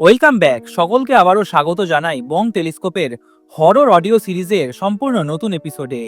Welcome back সকলকে আবারও স্বাগত জানাই বং টেলিস্কোপের হরর অডিও সিরিজের সম্পূর্ণ নতুন এপিসোডে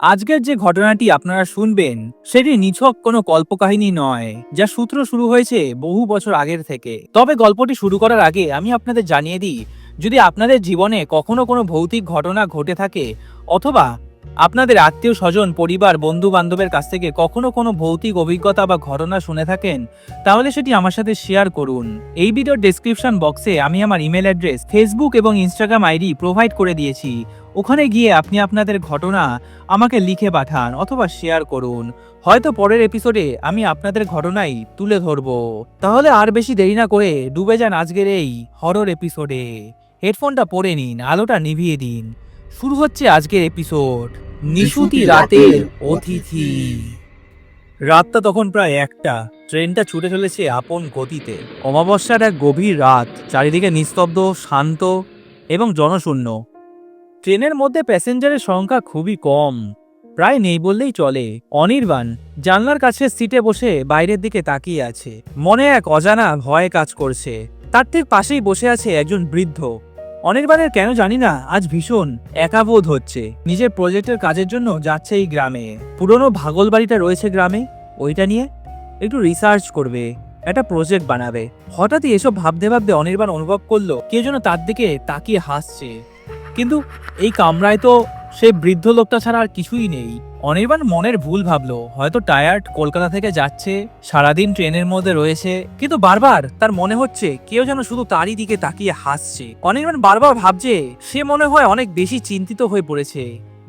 আজকের যে ঘটনাটি আপনারা শুনবেন, সেটি নিছক কোনো কল্পকাহিনী নয়, যা সূত্র শুরু হয়েছে বহু বছর আগের থেকে। তবে গল্পটি শুরু করার আগে আমি আপনাদের জানিয়ে দিই, যদি আপনাদের জীবনে কখনো কোনো ভৌতিক ঘটনা ঘটে থাকে, অথবা আপনাদের আত্মীয় স্বজন, পরিবার বন্ধু বান্ধবের কাছ থেকে কখনো কোনো ভৌতিক অভিজ্ঞতা বা ঘটনা শুনে থাকেন, তাহলে সেটি আমার সাথে শেয়ার করুন। এই ভিডিওর ডেসক্রিপশন বক্সে আমি আমার ইমেল অ্যাড্রেস ফেসবুক এবং ইনস্টাগ্রাম আইডি প্রোভাইড করে দিয়েছি। ওখানে গিয়ে আপনি আপনাদের ঘটনা আমাকে লিখে পাঠান অথবা শেয়ার করুন। হয়তো পরের এপিসোডে আমি আপনাদের ঘটনাই তুলে ধরবো। তাহলে আর বেশি দেরি না করে ডুবে যান আজকের এই হরর এপিসোডে হেডফোনটা পরে নিন, আলোটা নিভিয়ে দিন। শুরু হচ্ছে আজকের এপিসোড নিশুতি রাতের অতিথি। রাতটা তখন প্রায় একটা। ট্রেনটা ছুটে চলেছে আপন গতিতে। অমাবস্যার এক গভীর রাত চারিদিকে নিস্তব্ধ শান্ত এবং জনশূন্য। ট্রেনের মধ্যে প্যাসেঞ্জারের সংখ্যা খুবই কম। প্রায় নেই বললেই চলে। অনির্বাণ জানলার কাছে সিটে বসে বাইরের দিকে তাকিয়ে আছে। মনে এক অজানা ভয় কাজ করছে। তার ঠিক পাশেই বসে আছে একজন বৃদ্ধ। অনির্বাণের কেন জানি না, আজ ভীষণ একাবোধ হচ্ছে। নিজের প্রজেক্টের কাজের জন্য যাচ্ছে এই গ্রামে। পুরনো ভাগল বাড়িটা রয়েছে গ্রামে? ওইটা নিয়ে? একটু রিসার্চ করবে, একটা প্রজেক্ট বানাবে। হঠাৎই এসব ভাবতে ভাবতে অনির্বাণ অনুভব করল, কে যেন তার দিকে তাকিয়ে হাসছে। কিন্তু এই কামরায় তো সেই বৃদ্ধ লোকটা ছাড়া আর কিছুই নেই। অনির্বাণ মনের ভুল ভাবলো, হয়তো টায়ার্ড কলকাতা থেকে যাচ্ছে, সারাদিন ট্রেনের মধ্যে রয়েছে, কিন্তু বারবার তার মনে হচ্ছে কেউ যেন শুধু তারই দিকে তাকিয়ে হাসছে। অনির্বাণ বারবার ভাবছে, সে মনে হয় অনেক বেশি চিন্তিত হয়ে পড়েছে।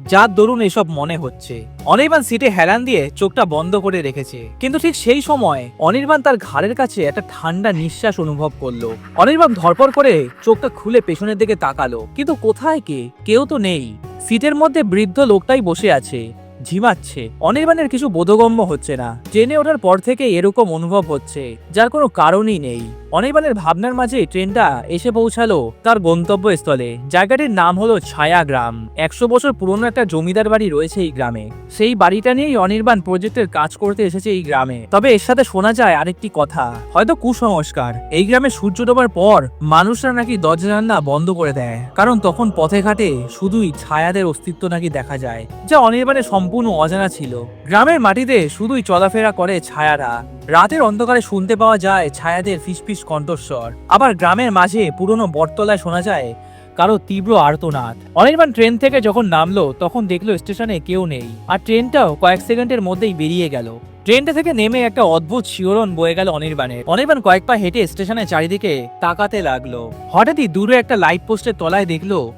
যার দরুন এসব মনে হচ্ছে। অনির্বাণ সিটে হেলান দিয়ে চোখটা বন্ধ করে রেখেছে। কিন্তু ঠিক সেই সময় অনির্বাণ তার ঘাড়ের কাছে একটা ঠান্ডা নিঃশ্বাস অনুভব করল। অনির্বাণ ধরপর করে চোখটা খুলে পেছনের দিকে তাকালো। কিন্তু কোথায় কে? কেউ তো নেই। সিটের মধ্যে বৃদ্ধ লোকটাই বসে আছে। ঝিমাচ্ছে। অনির্বাণের কিছু বোধগম্য হচ্ছে না। ট্রেনে ওঠার পর থেকে এরকম অনুভব হচ্ছে, যার কোনো কারণই নেই। অনির্বাণের ভাবনার মাঝে ট্রেনটা এসে পৌঁছালো তার গন্তব্যস্থলে। জায়গাটির নাম হলো ছায়া গ্রাম একশো বছর পুরনো একটা জমিদার বাড়ি রয়েছে এই গ্রামে। সেই বাড়িটা নিয়েই অনির্বাণ প্রজেক্টের কাজ করতে এসেছে এই গ্রামে। তবে এর সাথে শোনা যায় আরেকটি কথা, হয়তো কুসংস্কার। এই গ্রামে সূর্য ডোবার পর মানুষরা নাকি দরজা জানলা বন্ধ করে দেয়। কারণ তখন পথে ঘাটে শুধুই ছায়াদের অস্তিত্ব নাকি দেখা যায়, যা অনির্বাণের সম্পূর্ণ অজানা ছিল। গ্রামের মাটিতে শুধুই চলাফেরা করে ছায়ারা। রাতের অন্ধকারে শুনতে পাওয়া যায় ছায়াদের ফিসফিস কণ্ঠস্বর। আবার গ্রামের মাঝে পুরনো বটতলায় শোনা যায়, কারও তীব্র আর্তনাদ। অনির্বাণ ট্রেন থেকে যখন নামলো, তখন দেখল স্টেশনে কেউ নেই। আর ট্রেনটাও কয়েক সেকেন্ডের মধ্যেই বেরিয়ে গেল। ট্রেনটা থেকে নেমে একটা অদ্ভুত শিওরণ বয়ে গেল অনির্বাণের। অনির্বাণ কয়েক পা হেঁটে স্টেশনের চারিদিকে তাকাতে লাগল। হঠাৎই দূরে একটা লাইট পোস্টের তলায় দেখল,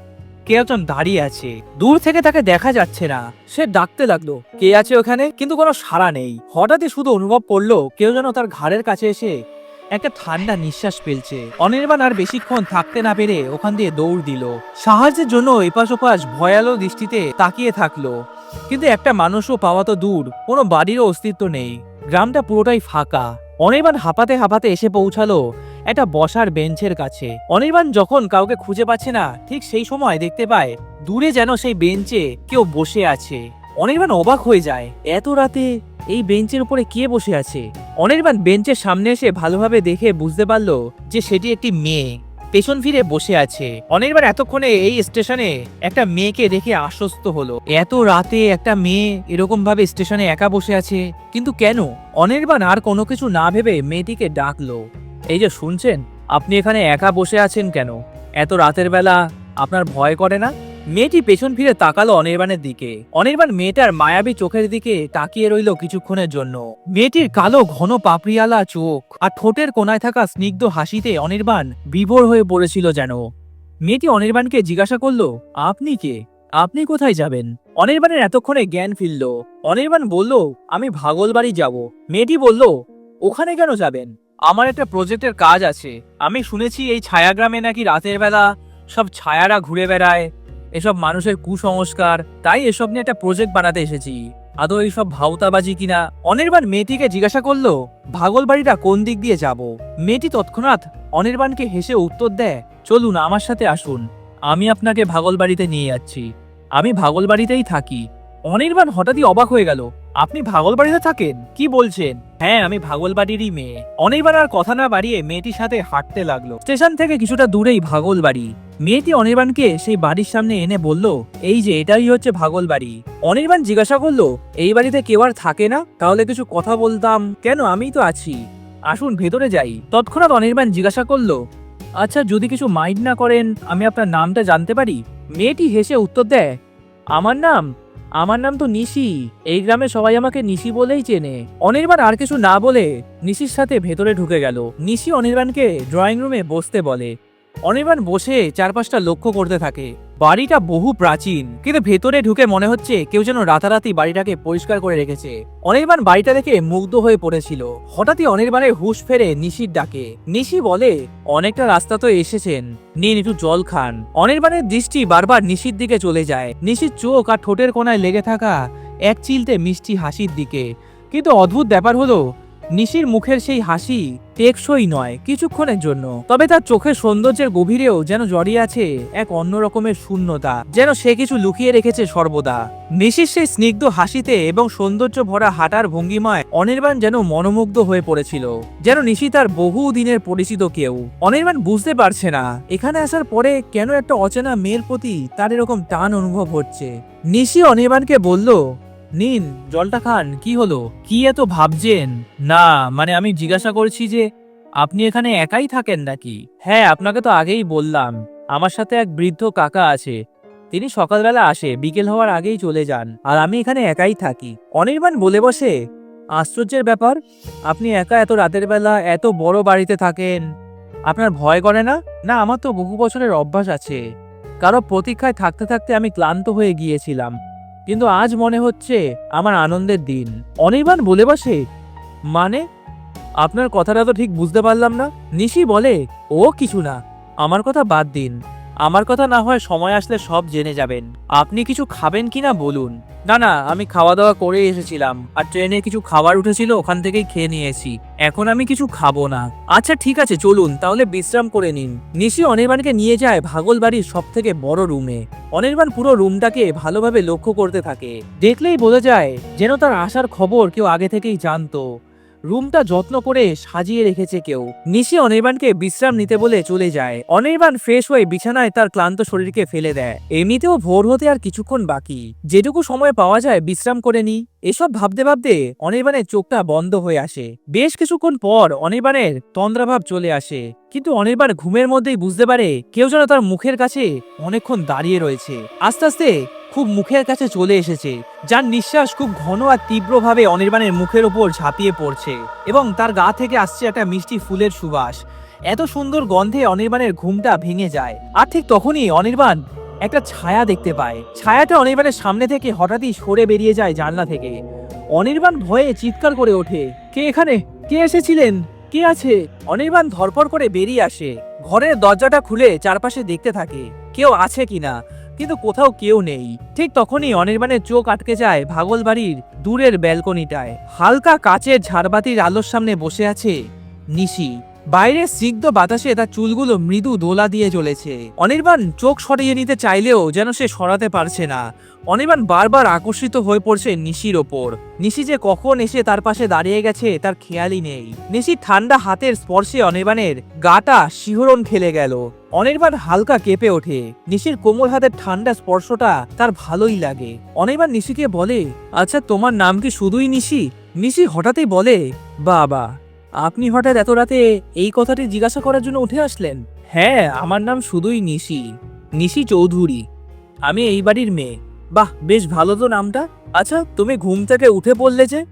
কে একজন দাঁড়িয়ে আছে। দূর থেকে তাকে দেখা যাচ্ছে না। সে ডাকতে লাগল, কে আছে ওখানে? কিন্তু কোনো সাড়া নেই। হঠাৎই শুধু অনুভব করল, কেউ যেন তার ঘাড়ের কাছে এসে একটা ঠান্ডা নিঃশ্বাস ফেলছে। অনির্বাণ আর বেশিক্ষণ থাকতে না পেরে ওখান দিয়ে দৌড় দিল। সাহায্যের জন্য এপাশ ওপাশ ভয়ালো দৃষ্টিতে তাকিয়ে থাকল। কিন্তু একটা মানুষও পাওয়া তো দূর, কোনো বাড়িরও অস্তিত্ব নেই। গ্রামটা পুরোটাই ফাঁকা। অনির্বাণ হাঁপাতে হাঁপাতে এসে পৌঁছালো একটা বসার বেঞ্চের কাছে। অনির্বাণ যখন কাউকে খুঁজে পাচ্ছে না, ঠিক সেই সময় দেখতে পায়, দূরে যেন সেই বেঞ্চে কেউ বসে আছে। অনির্বাণ অবাক হয়ে যায়, এত রাতে এই বেঞ্চের উপরে কে বসে আছে? অনির্বাণ বেঞ্চের সামনে এসে ভালোভাবে দেখে বুঝতে পারল যে সেটি একটি মেয়ে। পেছন ফিরে বসে আছে। অনির্বাণ এতক্ষণে এই স্টেশনে একটা মেয়েকে দেখে আশ্বস্ত হলো। এত রাতে একটা মেয়ে এরকম ভাবে স্টেশনে একা বসে আছে? কিন্তু কেন? অনির্বাণ আর কোনো কিছু না ভেবে মেয়েটিকে ডাকলো। এই যে শুনছেন, আপনি এখানে একা বসে আছেন কেন? এত রাতের বেলা আপনার ভয় করে না? মেয়েটি পেছন ফিরে তাকালো অনির্বাণের দিকে। অনির্বাণ মেয়েটার মায়াবী চোখের দিকে তাকিয়ে রইল কিছুক্ষণের জন্য। মেয়েটির কালো, ঘন, পাপড়িয়ালা চোখ আর ঠোঁটের কোনায় থাকা স্নিগ্ধ হাসিতে অনির্বাণ বিভোর হয়ে পড়েছিল যেন। মেয়েটি অনির্বাণকে জিজ্ঞাসা করল, আপনি কে? আপনি কোথায় যাবেন? অনির্বাণের এতক্ষণে জ্ঞান ফিরল। অনির্বাণ বলল, আমি ভাগল বাড়ি যাব। মেয়েটি বলল, ওখানে কেন যাবেন? আমার একটা প্রজেক্টের কাজ আছে। আমি শুনেছি এই ছায়াগ্রামে নাকি রাতের বেলা সব ছায়ারা ঘুরে বেড়ায়। এসব মানুষের কুসংস্কার, তাই এসব নিয়ে একটা প্রজেক্ট বানাতে এসেছি। আদৌ এইসব ভাওতাবাজি কিনা? অনির্বাণ মেয়েটিকে জিজ্ঞাসা করল ভাগল বাড়িটা কোন দিক দিয়ে যাব? মেয়েটি তৎক্ষণাৎ অনির্বাণকে হেসে উত্তর দেয়, চলুন, আমার সাথে আসুন। আমি আপনাকে ভাগল বাড়িতে নিয়ে যাচ্ছি। আমি ভাগল বাড়িতেই থাকি। অনির্বাণ হঠাৎই অবাক হয়ে গেল, আপনি ভাগলবাড়িতে থাকেন? কি বলছেন? হ্যাঁ আমি ভাগলবাড়িরই মেয়ে। অনির্বাণ আর কথা না বাড়িয়ে মেয়েটির সাথে হাঁটতে লাগল। স্টেশন থেকে কিছুটা দূরেই ভাগলবাড়ি। মেয়েটি অনির্বাণকে সেই বাড়ির সামনে এনে বলল, এই যে, এটাই হচ্ছে ভাগল বাড়ি। অনির্বাণ জিজ্ঞাসা করল, এই বাড়িতে কেউ আর থাকে না? তাহলে কিছু কথা বলতাম। কেন? আমিই তো আছি। আসুন, ভেতরে যাই। তৎক্ষণাৎ অনির্বাণ জিজ্ঞাসা করল আচ্ছা যদি কিছু মাইন্ড না করেন, আমি আপনার নামটা জানতে পারি? মেয়েটি হেসে উত্তর দেয়, আমার নাম? আমার নাম তো নিশি। এই গ্রামে সবাই আমাকে নিশি বলেই চেনে। অনির্বাণ আর কিছু না বলে নিশির সাথে ভেতরে ঢুকে গেল। নিশি অনির্বাণকে ড্রয়িং রুমে বসতে বলে অনির্বাণ বসে চারপাশটা লক্ষ্য করতে থাকে। বাড়িটা বহু প্রাচীন, কিন্তু ভেতরে ঢুকে মনে হচ্ছে কেউ যেন রাতারাতি বাড়িটাকে পরিষ্কার করে রেখেছে। অনির্বাণ বাড়িটা দেখে মুগ্ধ হয়ে পড়েছিল। হঠাৎই অনির্বাণের হুঁশ ফেরে নিশির ডাকে। নিশি বলে, অনেকটা রাস্তা তো এসেছেন। নিন একটু জল খান। অনির্বাণের দৃষ্টি বারবার নিশির দিকে চলে যায়। নিশির চোখ আর ঠোঁটের কোনায় লেগে থাকা এক চিলতে মিষ্টি হাসির দিকে। কিন্তু অদ্ভুত ব্যাপার হলো নিশির মুখের সেই হাসি টেকসই নয় কিছুক্ষণের জন্য। তবে তার চোখের সৌন্দর্যের গভীরেও যেন জড়িয়ে আছে এক অন্য রকমের শূন্যতা, যেন সে কিছু লুকিয়ে রেখেছে সর্বদা। নিশির সেই স্নিগ্ধ হাসিতে এবং সৌন্দর্য ভরা হাঁটার ভঙ্গিমায় অনির্বাণ যেন মনোমুগ্ধ হয়ে পড়েছিল, যেন নিশি তার বহু দিনের পরিচিত কেউ। অনির্বাণ বুঝতে পারছে না, এখানে আসার পরে কেন একটা অচেনা মেয়ের প্রতি তার এরকম টান অনুভব হচ্ছে। নিশি অনির্বাণকে বলল নিন, জলটা খান, কি হলো? কি এত ভাবছেন? না মানে আমি জিজ্ঞাসা করছি যে, আপনি এখানে একাই থাকেন নাকি? হ্যাঁ আপনাকে তো আগেই বললাম। আমার সাথে এক বৃদ্ধ কাকা আছে। তিনি সকালবেলা আসে, বিকেল হওয়ার আগেই চলে যান। আর আমি এখানে একাই থাকি। অনির্বাণ বলে বসে? আশ্চর্যের ব্যাপার, আপনি একা এত রাতের বেলা এত বড় বাড়িতে থাকেন। আপনার ভয় করে না? না, আমার তো বহু বছরের অভ্যাস আছে। কারও প্রতীক্ষায় থাকতে থাকতে আমি ক্লান্ত হয়ে গিয়েছিলাম। কিন্তু আজ মনে হচ্ছে আমার আনন্দের দিন। অনির্বাণ বলে বসে মানে? আপনার কথাটা তো ঠিক বুঝতে পারলাম না। নিশি বলে, ও কিছু না। আমার কথা বাদ দিন। আমার কথা না হয় সময় আসলে সব জেনে যাবেন। আপনি কিছু খাবেন কিনা বলুন। না না, আমি খাওয়া দাওয়া করে এসেছিলাম, আর ট্রেনে কিছু খাবার উঠেছিল, ওখান থেকেই খেয়ে নিয়েছি। এখন আমি কিছু খাব না। আচ্ছা ঠিক আছে, চলুন, তাহলে বিশ্রাম করে নিন। নিশি অনির্বাণকে নিয়ে যায় ভাগল বাড়ির সব থেকে বড় রুমে। অনির্বাণ পুরো রুমটাকে ভালোভাবে লক্ষ্য করতে থাকে। দেখলেই বোঝা যায়, যেন তার আসার খবর কেউ আগে থেকেই জানতো। রুমটা যত্ন করে সাজিয়ে রেখেছে কেউ। নিশি অনির্বাণকে বিশ্রাম নিতে বলে চলে যায়। অনির্বাণ ফ্রেশ হয়ে বিছানায় তার ক্লান্ত শরীরকে ফেলে দেয়। এমনিতেও ভোর হতে আর কিছুক্ষণ বাকি। যেটুকু সময় পাওয়া যায় বিশ্রাম করে নি এসব ভাবতে ভাবতে অনির্বাণের চোখটা বন্ধ হয়ে আসে। বেশ কিছুক্ষণ পর অনির্বাণের তন্দ্রাভাব চলে আসে। কিন্তু অনির্বাণ ঘুমের মধ্যেই বুঝতে পারে কেউ যেন তার মুখের কাছে অনেকক্ষণ দাঁড়িয়ে রয়েছে। আস্তে আস্তে খুব মুখের কাছে চলে এসেছে, যার নিঃশ্বাস খুব ঘন আর তীব্রভাবে অনির্বাণের মুখের ওপর ঝাঁপিয়ে পড়ছে এবং তার গা থেকে আসছে একটা মিষ্টি ফুলের সুবাস। এত সুন্দর গন্ধে অনির্বাণের ঘুমটা ভেঙে যায় আর ঠিক তখনই অনির্বাণ একটা ছায়া দেখতে পায়। ছায়াটা অনির্বাণের সামনে থেকে হঠাৎই সরে বেরিয়ে যায় জানলা থেকে। অনির্বাণ ভয়ে চিৎকার করে ওঠে, কে এখানে? কে এসেছিলেন? কে আছে? অনির্বাণ ধরপড় করে বেরিয়ে আসে। ঘরের দরজাটা খুলে চারপাশে দেখতে থাকে, কেউ আছে কিনা? কিন্তু কোথাও কেউ নেই। ঠিক তখনই অনির্বাণের চোখ আটকে যায় ভাগল বাড়ির দূরের ব্যালকনিটায়। হালকা কাচের ঝাড়বাতির আলোর সামনে বসে আছে নিশি। বাইরে স্নিগ্ধ বাতাসে তার চুলগুলো মৃদু দোলা দিয়ে চলেছে অনির্বাণ চোখ সরিয়ে নিতে চাইলেও যেন সে সরাতে পারছে না। অনির্বাণ বারবার আকর্ষিত হয়ে পড়ছে নিশির ওপর। নিশি যে কখন এসে তার পাশে দাঁড়িয়ে গেছে তার খেয়ালই নেই। নিশি ঠান্ডা হাতের স্পর্শে অনির্বাণের গাটা শিহরণ খেলে গেল। অনির্বাণ হালকা কেঁপে ওঠে। নিশির কোমল হাতের ঠান্ডা স্পর্শটা তার ভালোই লাগে। অনির্বাণ নিশিকে বলে আচ্ছা তোমার নাম কি শুধুই নিশি? নিশি হঠাৎই বলে, বাবা। আপনি হঠাৎ এত রাতে এই কথাটি জিজ্ঞাসা করার জন্য উঠে আসলেন? হ্যাঁ আমার নাম শুধুই নিশি। নিশি চৌধুরী। আমি এই বাড়ির মেয়ে। বাহ, বেশ ভালো তো নামটা। আচ্ছা তুমি ঘুম থেকে উঠে পড়লে যে?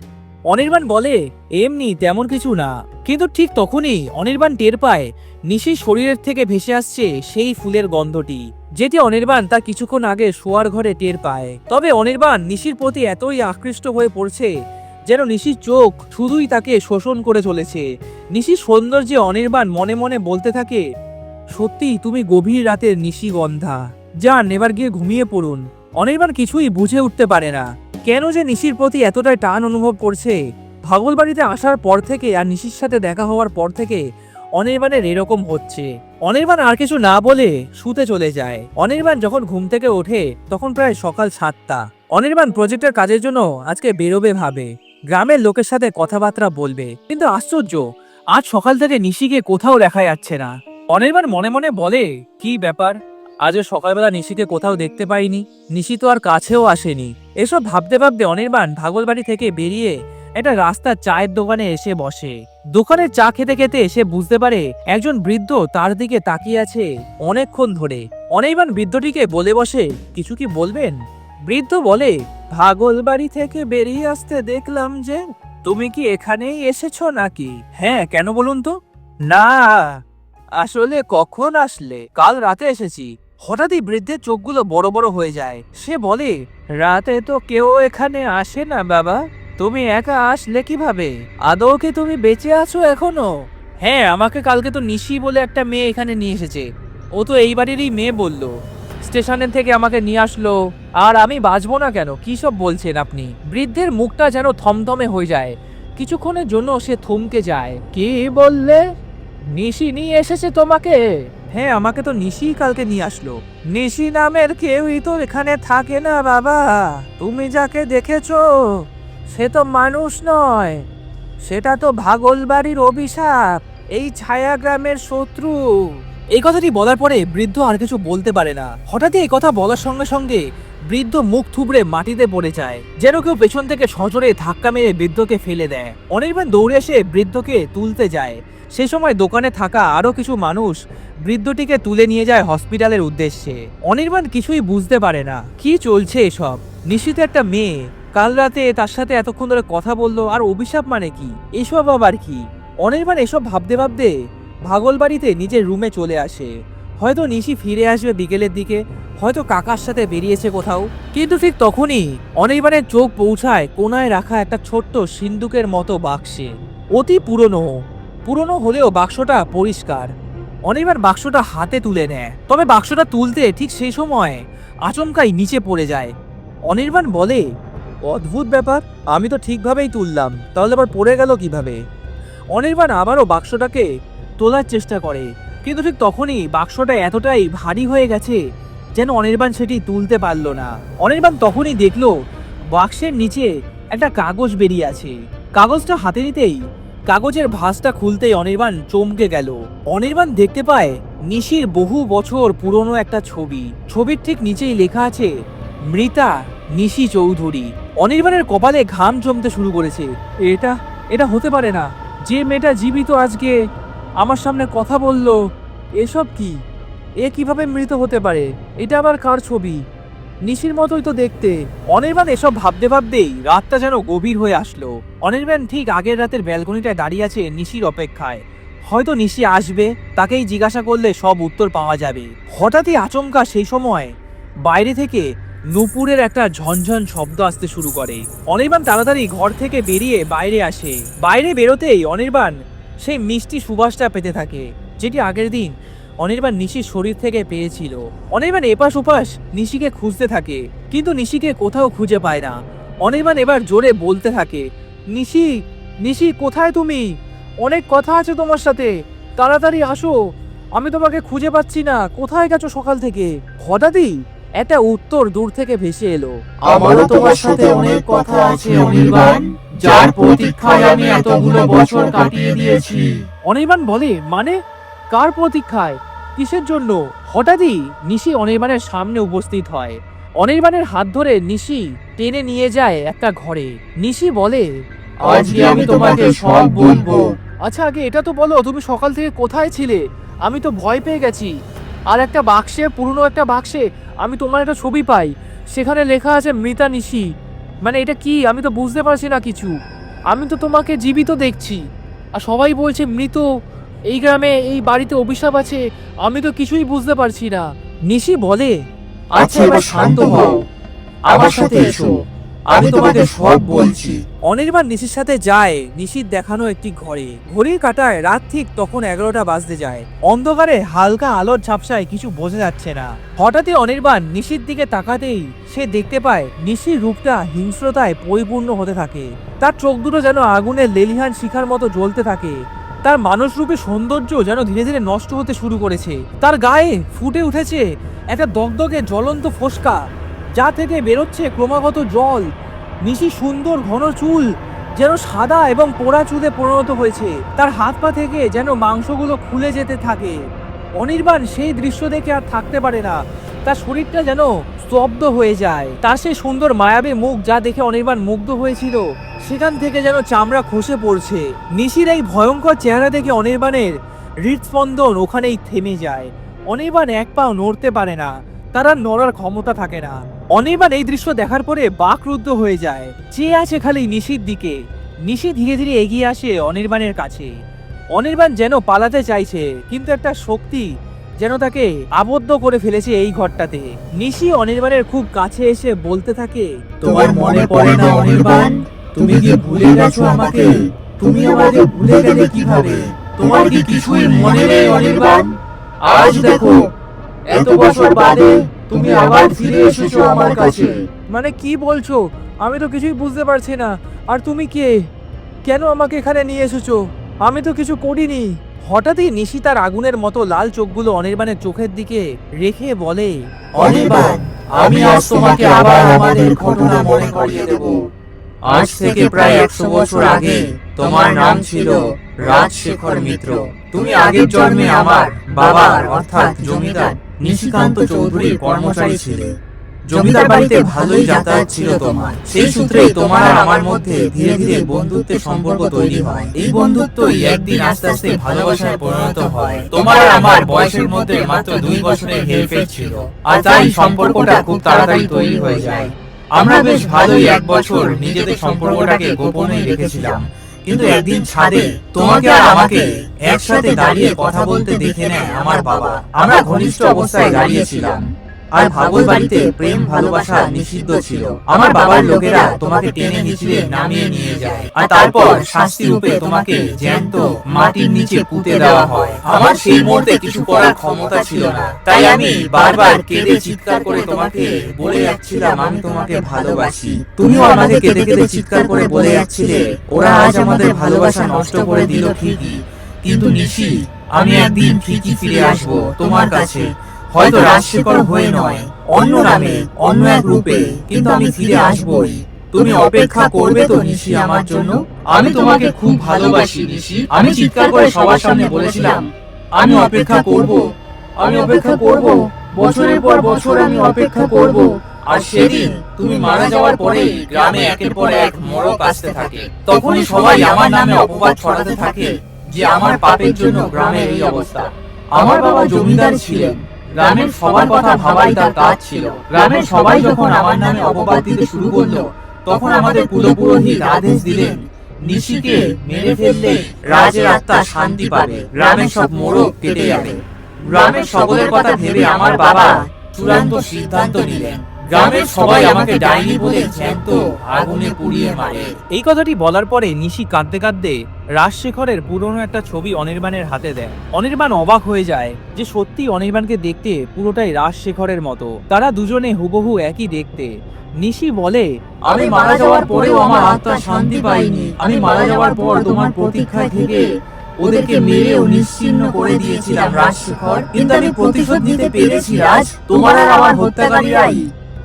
অনির্বাণ বলে, এমনি তেমন কিছু না। কিন্তু ঠিক তখনই অনির্বাণ টের পায়, নিশির শরীরের থেকে ভেসে আসছে সেই ফুলের গন্ধটি, যেটি অনির্বাণ তার কিছুক্ষণ আগে শোয়ার ঘরে টের পায়। তবে অনির্বাণ নিশির প্রতি এতই আকৃষ্ট হয়ে পড়ছে যেন নিশির চোখ শুধুই তাকে শোষণ করে চলেছে। নিশির সৌন্দর্যে অনির্বাণ মনে মনে বলতে থাকে সত্যি তুমি গভীর রাতের নিশি গন্ধা। যান, এবার গিয়ে ঘুমিয়ে পড়ুন অনির্বাণ কিছুই বুঝে উঠতে পারে না। কেন যে নিশির প্রতি এতটাই টান অনুভব করছে। ভাগলবাড়িতে আসার পর থেকে আর নিশির সাথে দেখা হওয়ার পর থেকে অনির্বাণের এরকম হচ্ছে। অনির্বাণ আর কিছু না বলে শুতে চলে যায়। অনির্বাণ যখন ঘুম থেকে ওঠে, তখন প্রায় সকাল সাতটা। অনির্বাণ প্রজেক্টের কাজের জন্য আজকে বেরোবে ভাবে। গ্রামের লোকের সাথে কথাবার্তা বলবে। কিন্তু আশ্চর্য, আজ সকাল থেকে নিশিকে কোথাও দেখা যাচ্ছে না। অনির্বাণ মনে মনে বলে, কি ব্যাপার? আজও সকালবেলা নিশিকে কোথাও দেখতে পাইনি। নিশি তো আর কাছেও আসেনি। এসব ভাবতে ভাবতে অনির্বাণ ভাগলবাড়ি থেকে বেরিয়ে একটা রাস্তার চায়ের দোকানে এসে বসে। দোকানে চা খেতে খেতে এসে বুঝতে পারে, একজন বৃদ্ধ তার দিকে তাকিয়ে আছে অনেকক্ষণ ধরে। অনির্বাণ বৃদ্ধটিকে বলে বসে, কিছু কি বলবেন? বৃদ্ধ বলে, ভাগলবাড়ি থেকে বেরিয়ে আসতে দেখলাম যে, তুমি কি এখানেই এসেছ নাকি? হ্যাঁ কেন বলুন তো? না, আসলে কখন আসলে? কাল রাতে এসেছি। হঠাৎই বৃদ্ধের চোখগুলো বড় বড় হয়ে যায়। সে বলে, রাতে তো কেউ এখানে আসে না বাবা। তুমি একা আসলে কীভাবে? আদৌ কি তুমি বেঁচে আছো এখনও? হ্যাঁ আমাকে কালকে তো নিশি বলে একটা মেয়ে এখানে নিয়ে এসেছে। ও তো এই বাড়িরই মেয়ে বলল। স্টেশনের থেকে আমাকে নিয়ে আসলো। আর আমি বাঁচবো না কেন? কি সব বলছেন আপনি? বৃদ্ধের মুখটা যেন থমথমে হয়ে যায়। কিছুক্ষণের জন্য সে থমকে যায়। কি বললে? নিশি নিয়ে এসেছে তোমাকে? হ্যাঁ আমাকে তো নিশি কালকে নিয়ে আসলো। নিশি নামের কেউই তো এখানে থাকে না, বাবা। তুমি যাকে দেখেছ, সে তো মানুষ নয়। সেটা তো ভাগলবাড়ির অভিশাপ। এই ছায়া গ্রামের শত্রু। এই কথাটি বলার পরে বৃদ্ধ আর কিছু বলতে পারে না। হঠাৎই এই কথা বলার সঙ্গে সঙ্গে বৃদ্ধ মুখ থুবড়ে মাটিতে পড়ে যায়। যেন কেউ পেছন থেকে সজোরে ধাক্কা মেরে বৃদ্ধকে ফেলে দেয়। অনির্বাণ দৌড়ে এসে বৃদ্ধকে তুলতে যায়। সে সময় দোকানে থাকা আরও কিছু মানুষ বৃদ্ধটিকে তুলে নিয়ে যায় হসপিটালের উদ্দেশ্যে। অনির্বাণ কিছুই বুঝতে পারে না। কি চলছে এসব? নিশ্চিত একটা মেয়ে কাল রাতে তার সাথে এতক্ষণ ধরে কথা বলল আর অভিশাপ মানে কি? এসব আবার কি? অনির্বাণ এসব ভাবতে ভাবতে ভাগলবাড়িতে নিজের রুমে চলে আসে। হয়তো নিশি ফিরে আসবে বিকেলের দিকে, হয়তো কাকার সাথে বেরিয়েছে কোথাও। কিন্তু ঠিক তখনই অনির্বাণের চোখ পৌঁছায় কোনায় রাখা একটা ছোট্ট সিন্দুকের মতো বাক্সে। অতি পুরনো। পুরনো হলেও বাক্সটা পরিষ্কার। অনির্বাণ বাক্সটা হাতে তুলে নেয়। তবে বাক্সটা তুলতে ঠিক সেই সময় আচমকাই নিচে পড়ে যায়। অনির্বাণ বলে, অদ্ভুত ব্যাপার, আমি তো ঠিকভাবেই তুললাম। তাহলে আবার পড়ে গেল কীভাবে? অনির্বাণ আবারও বাক্সটাকে তোলার চেষ্টা করে। কিন্তু ঠিক তখনই বাক্সটা এতটাই ভারী হয়ে গেছে যেন অনির্বাণ সেটি তুলতে পারল না। অনির্বাণ তখনই দেখল বাক্সের নিচে একটা কাগজ বেরিয়ে আছে। কাগজটা হাতে নিতেই কাগজের ভাঁজটা খুলতেই অনির্বাণ চমকে গেল। অনির্বাণ দেখতে পায় নিশির বহু বছর পুরনো একটা ছবি। ছবির ঠিক নিচেই লেখা আছে, মৃতা নিশি চৌধুরী। অনির্বাণের কপালে ঘাম জমতে শুরু করেছে। এটা এটা হতে পারে না। যে মেয়েটা জীবিত আজকে আমার সামনে কথা বলল, এসব কি? এ কীভাবে মৃত হতে পারে? এটা আবার কার ছবি? নিশির মতোই তো দেখতে। অনির্বাণ এসব ভাবতে ভাবতেই রাতটা যেন গভীর হয়ে আসলো। অনির্বাণ ঠিক আগের রাতের ব্যালকনিটায় দাঁড়িয়ে আছে নিশির অপেক্ষায়। হয়তো নিশি আসবে, তাকেই জিজ্ঞাসা করলে সব উত্তর পাওয়া যাবে। হঠাৎই আচমকা সেই সময় বাইরে থেকে নুপুরের একটা ঝনঝন শব্দ আসতে শুরু করে। অনির্বাণ তাড়াতাড়ি ঘর থেকে বেরিয়ে বাইরে আসে। বাইরে বেরোতেই অনির্বাণ সেই মিষ্টি সুবাসটা পেতে থাকে, যেটি আগের দিন অনির্বাণ নিশির শরীর থেকে পেয়েছিল। অনির্বাণ এপাশ ওপাশ নিশিকে খুঁজতে থাকে, কিন্তু নিশিকে কোথাও খুঁজে পায় না। অনির্বাণ এবার জোরে বলতে থাকে, নিশি নিশি, কোথায় তুমি? অনেক কথা আছে তোমার সাথে। তাড়াতাড়ি আসো। আমি তোমাকে খুঁজে পাচ্ছি না। কোথায় গেছো সকাল থেকে? হঠাৎই? একটা উত্তর দূর থেকে ভেসে এলো। আমারও তোমার সাথে অনেক কথা আছে অনির্বাণ যার প্রতীক্ষায় আমি এতগুলো বছর কাটিয়ে দিয়েছি। অনির্বাণ বলে মানে? কার প্রতীক্ষায়? কিসের জন্য? হঠাৎই নিশি অনির্বাণের সামনে উপস্থিত হয়। অনির্বাণের হাত ধরে নিশি টেনে নিয়ে যায় একটা ঘরে। নিশি বলে আজকে আমি তোমাকে সব বলব। আচ্ছা আগে এটা তো বলো তুমি সকাল থেকে কোথায় ছিলে? আমি তো ভয় পেয়ে গেছি। আর একটা বাক্সে পুরনো একটা বাক্সে আমি তোমার একটা ছবি পাই। সেখানে লেখা আছে মৃতা নিশি। মানে এটা কি? আমি তো বুঝতে পারছি না কিছু। আমি তো তোমাকে জীবিত দেখছি। আর সবাই বলছে মৃত এই গ্রামে এই বাড়িতে অভিশাপ আছে। আমি তো কিছুই বুঝতে পারছি না। নিশি বলে আচ্ছা এবার শান্ত হও। আমার সাথে এসো। আমি তোমাকে সব বলছি। অনির্বাণ নিশির সাথে যায় নিশির দেখানো একটি ঘরে। ঘড়ির কাটায় রাত ঠিক তখন এগারোটা বাজতে যায়। অন্ধকারে হালকা আলোর ঝাপসায় কিছু বোঝা যাচ্ছে না। হঠাৎই অনির্বাণ নিশির দিকে তাকাতেই সে দেখতে পায় নিশির রূপটা হিংস্রতায় পরিপূর্ণ হতে থাকে। তার চোখ দুটো যেন আগুনের লেলিহান শিখার মতো জ্বলতে থাকে। তার মানুষরূপী সৌন্দর্য যেন ধীরে ধীরে নষ্ট হতে শুরু করেছে। তার গায়ে ফুটে উঠেছে একটা দগদগে জ্বলন্ত ফোসকা। যা থেকে বেরোচ্ছে ক্রমাগত জল। নিশি সুন্দর ঘন চুল যেন সাদা এবং পোড়া চুলে পরিণত হয়েছে। তার হাত পা থেকে যেন মাংসগুলো খুলে যেতে থাকে। অনির্বাণ সেই দৃশ্য দেখে আর থাকতে পারে না। তার শরীরটা যেন স্তব্ধ হয়ে যায়। তার সেই সুন্দর মায়াবী মুখ যা দেখে অনির্বাণ মুগ্ধ হয়েছিল, সেখান থেকে যেন চামড়া খসে পড়ছে। নিশির এই ভয়ঙ্কর চেহারা দেখে অনির্বাণের হৃদস্পন্দন ওখানেই থেমে যায়। অনির্বাণ এক পাও নড়তে পারে না। তার নড়ার ক্ষমতা থাকে না। অনির্বাণ এই দৃশ্য দেখার পরে বাকরুদ্ধ হয়ে যায়। চেয়ে আছে খালি নিশির দিকে। নিশি ধীরে ধীরে এগিয়ে আসে অনির্বাণের কাছে। অনির্বাণ যেন পালাতে চাইছে, কিন্তু একটা শক্তি যেন তাকে আবদ্ধ করে ফেলেছে এই ঘরটাতে। নিশি অনির্বাণের খুব কাছে এসে বলতে থাকে, তোমার মনে পড়ে না অনির্বাণ? তুমি কি ভুলে গেছো আমাকে? তুমি আমাকে ভুলে গেলে কীভাবে? তোমার কি কিছুই মনে নেই অনির্বাণ? আজ দেখো, এত বছর বাদে তুমি আবার ফিরে এসেছ আমার কাছে। মানে কি বলছো? আমি তো কিছুই বুঝতে পারছি না। আর তুমি কে? কেন আমাকে এখানে নিয়ে এসেছ? আমি তো কিছু করিনি। হঠাৎই নিশি তার আগুনের মতো লাল চোখগুলো অনির্বাণের চোখের দিকে রেখে বলে অনির্বাণ আমি আজ তোমাকে আবার আমাদের ঘটনা মনে করিয়ে দেব। আজ থেকে প্রায় একশো বছর আগে তোমার নাম ছিল রাজশেখর মিত্র। তুমি আগের জন্মে আমার বাবার অর্থাৎ জমিদার নিশিকান্ত চৌধুরীর কর্মচারী ছিলে জমিদার বাড়িতে ভালোই যাতায়াত ছিল তোমার। সেই সূত্রে তোমার আর আমার মধ্যে ধীরে ধীরে বন্ধুত্বের সম্পর্ক তৈরি হয়। এই বন্ধুত্বই একদিন আস্তে আস্তে ভালোবাসায় পরিণত হয়। তোমার আর আমার বয়সের মধ্যে মাত্র দুই বছরের হেরফের ছিল। আর তাই সম্পর্কটা খুব তাড়াতাড়ি তৈরি হয়ে যায়। আমরা বেশ ভালোই এক বছর নিজেদের সম্পর্কটাকে গোপনে রেখেছিলাম। কিন্তু একদিন ছাদে তোমাকে আর আমাকে একসাথে দাঁড়িয়ে কথা বলতে দেখে নেয় আমার বাবা। আমরা ঘনিষ্ঠ অবস্থায় দাঁড়িয়েছিলাম আর ভাগল বাড়িতে প্রেম, ভালোবাসা নিষিদ্ধ ছিল। আমার বাবার লোকেরা তোমাকে টেনে নামিয়ে নিয়ে যায়। আর তারপর শাস্তি রূপে তোমাকে জ্যান্ত মাটির নিচে পুঁতে দেওয়া হয়। আমার সেই মুহূর্তে কিছু করার ক্ষমতা ছিল না। তাই আমি বারবার কেঁদে চিৎকার করে তোমাকে বলে যাচ্ছিলাম, আমি তোমাকে ভালোবাসি। তুমিও আমাকে কেঁদে কেঁদে চিৎকার করে বলে যাচ্ছিলে, ওরা আজ আমাদের ভালোবাসা নষ্ট করে দিল ঠিকই। কিন্তু নিশি, আমি একদিন ঠিকই ফিরে আসব তোমার কাছে। হয়তো রাজশেখর হয়ে নয়। অন্য নামে, অন্য এক রূপে, কিন্তু আমি ফিরে আসবই। তুমি অপেক্ষা করবে তো নিশি আমার জন্য? আমি তোমাকে খুব ভালোবাসি নিশি। আমি চিৎকার করে সবার সামনে বলেছিলাম, আমি অপেক্ষা করব, আমি অপেক্ষা করব, বছরের পর বছর আমি অপেক্ষা করব। আর সেদিন তুমি মারা যাওয়ার পরে গ্রামে একের পর এক মরক আসতে থাকে। তখনই সবাই আমার নামে অপবাদ ছড়াতে থাকে যে আমার পাপের জন্য গ্রামের এই অবস্থা। আমার বাবা জমিদার ছিলেন গ্রামের সবার কথা ভাবাই তার কাজ ছিল। গ্রামের সবাই যখন আমার নামে অপবাদ দিতে শুরু করল, তখন আমাদের কুলপুরোহিত আদেশ দিলেন, নিশিকে মেরে ফেললে রাজের আত্মা শান্তি পাবে, গ্রামের সব মোড়ক কেটে যাবে। গ্রামের সকলের কথা ভেবে আমার বাবা চূড়ান্ত সিদ্ধান্ত নিলেন। গ্রামের সবাই আমাকে ডাইনি বলে জ্যান্ত আগুনে পুড়িয়ে মারে। এই কথাটি বলার পরে নিশি কাঁদতে কাঁদতে রাজশেখরের পুরনো একটা ছবি অনির্বাণের হাতে দেয়। অনির্বাণ অবাক হয়ে যায় যে সত্যি অনির্বাণকে দেখতে পুরোটাই রাজশেখরের মতো। তারা দুজনে হুবহু একই দেখতে। নিশি বলে আমি মারা যাওয়ার পরেও আমার আত্মা শান্তি পাইনি। আমি মারা যাওয়ার পর তোমার প্রতীক্ষায় থেকে ওদেরকে মেরে ও নিশ্চিহ্ন করে দিয়েছিলাম রাজশেখর। কিন্তু আমি প্রতিশোধ নিতে পেরেছি রাজ। তোমার আর আমার হত্যাকারীরাই।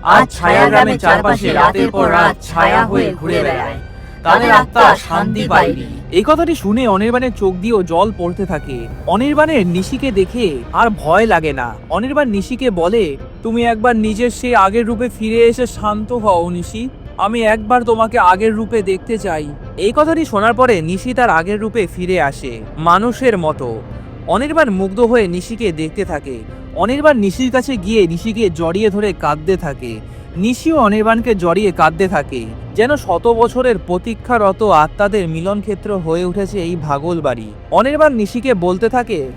আজ ছায়া গ্রামের চারপাশে রাতের পর রাত ছায়া হয়ে ঘুরে বেড়ায়। তাদের আত্মা শান্তি পায়নি। এই কথাটি শুনে অনির্বাণের চোখ দিয়েও জল পড়তে থাকে। অনির্বাণের নিশিকে দেখে আর ভয় লাগে না। অনির্বাণ নিশিকে বলে, তুমি একবার নিজের সেই আগের রূপে ফিরে এসে শান্ত হও নিশি। আমি একবার তোমাকে আগের রূপে দেখতে চাই। এই কথাটি শোনার পরে নিশি তার আগের রূপে ফিরে আসে, মানুষের মতো। অনির্বাণ মুগ্ধ হয়ে নিশিকে দেখতে থাকে। অনির্বাণ নিশির কাছে গিয়ে নিশিকে জড়িয়ে ধরে কাঁদতে থাকে। নিশিও অনির্বাণকে জড়িয়ে কাঁদতে থাকে। যেন শত বছরের প্রতীক্ষারত আত্মাদের মিলনক্ষেত্র হয়ে উঠেছে এই ভাগল বাড়ি অনির্বাণ নিশিকে বলতে থাকে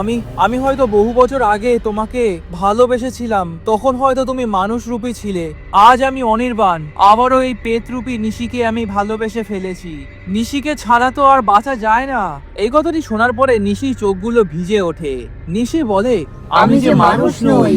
আমি আমি হয়তো বহু বছর আগে তোমাকে ভালোবেসেছিলাম, তখন হয়তো তুমি মানুষ রূপী ছিলে। আজ আমি অনির্বাণ, আবারও এই পেতরূপী নিশিকে আমি ভালোবেসে ফেলেছি। নিশিকে ছাড়া তো আর বাঁচা যায় না। এই কথাটি শোনার পরে নিশি চোখগুলো ভিজে ওঠে। নিশি বলে, আমি যে মানুষ নই,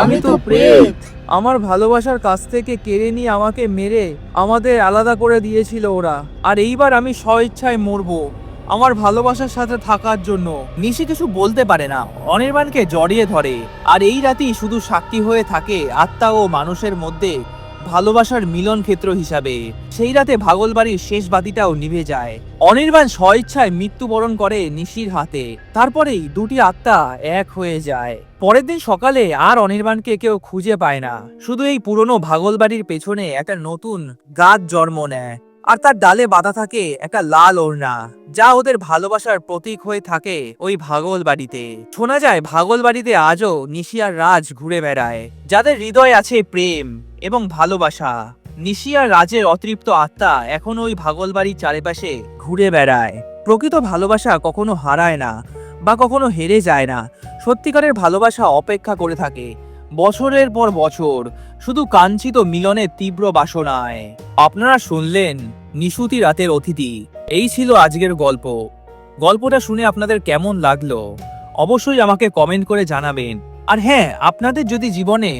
আমি তো প্রেত। আমার ভালোবাসার কাছ থেকে কেড়ে নিয়ে আমাকে মেরে আমাদের আলাদা করে দিয়েছিল ওরা। আর এইবার আমি স্বইচ্ছায় মরবো। আমার ভালোবাসার সাথে থাকার জন্য নিশি কিছু বলতে পারে না। অনির্বাণকে জড়িয়ে ধরে। আর এই রাতেই শুধু সাক্ষী হয়ে থাকে আত্মা ও মানুষের মধ্যে ভালোবাসার মিলন ক্ষেত্র হিসাবে। সেই রাতে ভাগল বাড়ির শেষ বাতিটাও নিভে যায়। অনির্বাণ স্বইচ্ছায় মৃত্যুবরণ করে নিশির হাতে। তারপরেই দুটি আত্মা এক হয়ে যায়। পরের দিন সকালে আর অনির্বাণকে কেউ খুঁজে পায় না। শুধু এই পুরনো ভাগলবাড়ির পেছনে একটা নতুন গাছ জন্ম নেয়। আর তার ডালে বাঁধা থাকে একটা লাল ওড়না, যা ওদের ভালোবাসার প্রতীক হয়ে থাকে ওই ভাগল বাড়িতে শোনা যায় ভাগল বাড়িতে আজও নিশিয়ার রাজ ঘুরে বেড়ায়, যাদের হৃদয় আছে প্রেম এবং ভালোবাসা। নিশি আর রাজের অতৃপ্ত আত্মা এখন ওই ভাগল বাড়ির চারিপাশে ঘুরে বেড়ায়। প্রকৃত ভালোবাসা কখনো হারায় না বা কখনো হেরে যায় না। সত্যিকারের ভালোবাসা অপেক্ষা করে থাকে, বছরের পর বছর, শুধু কাঞ্চিত মিলনের তীব্র বাসনায়। আপনারা শুনলেন নিশুতি রাতের অতিথি। এই ছিল আজকের গল্প। গল্পটা শুনে আপনাদের কেমন লাগল? অবশ্যই আমাকে কমেন্ট করে জানাবেন। আর হ্যাঁ আপনাদের যদি জীবনে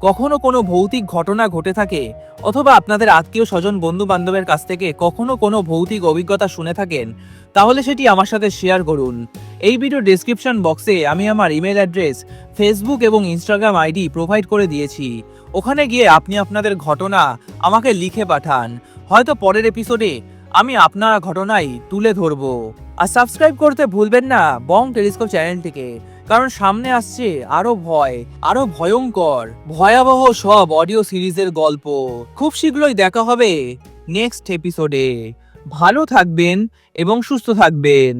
কখনো কোনো ভৌতিক ঘটনা ঘটে থাকে, অথবা আপনাদের আত্মীয় স্বজন বন্ধু বান্ধবের কাছ থেকে কখনো কোনো ভৌতিক অভিজ্ঞতা শুনে থাকেন, তাহলে সেটি আমার সাথে শেয়ার করুন। এই ভিডিও ডেসক্রিপশন বক্সে আমি আমার ইমেল অ্যাড্রেস ফেসবুক এবং ইনস্টাগ্রাম আইডি প্রোভাইড করে দিয়েছি। ওখানে গিয়ে আপনি আপনাদের ঘটনা আমাকে লিখে পাঠান। হয়তো পরের এপিসোডে আমি আপনার ঘটনাই তুলে ধরব। আর সাবস্ক্রাইব করতে ভুলবেন না বং টেলিস্কোপ চ্যানেলটিকে, কারণ সামনে আসছে আরও ভয়, আরও ভয়ঙ্কর, ভয়াবহ সব অডিও সিরিজের গল্প। খুব শীঘ্রই দেখা হবে নেক্সট এপিসোডে ভালো থাকবেন এবং সুস্থ থাকবেন।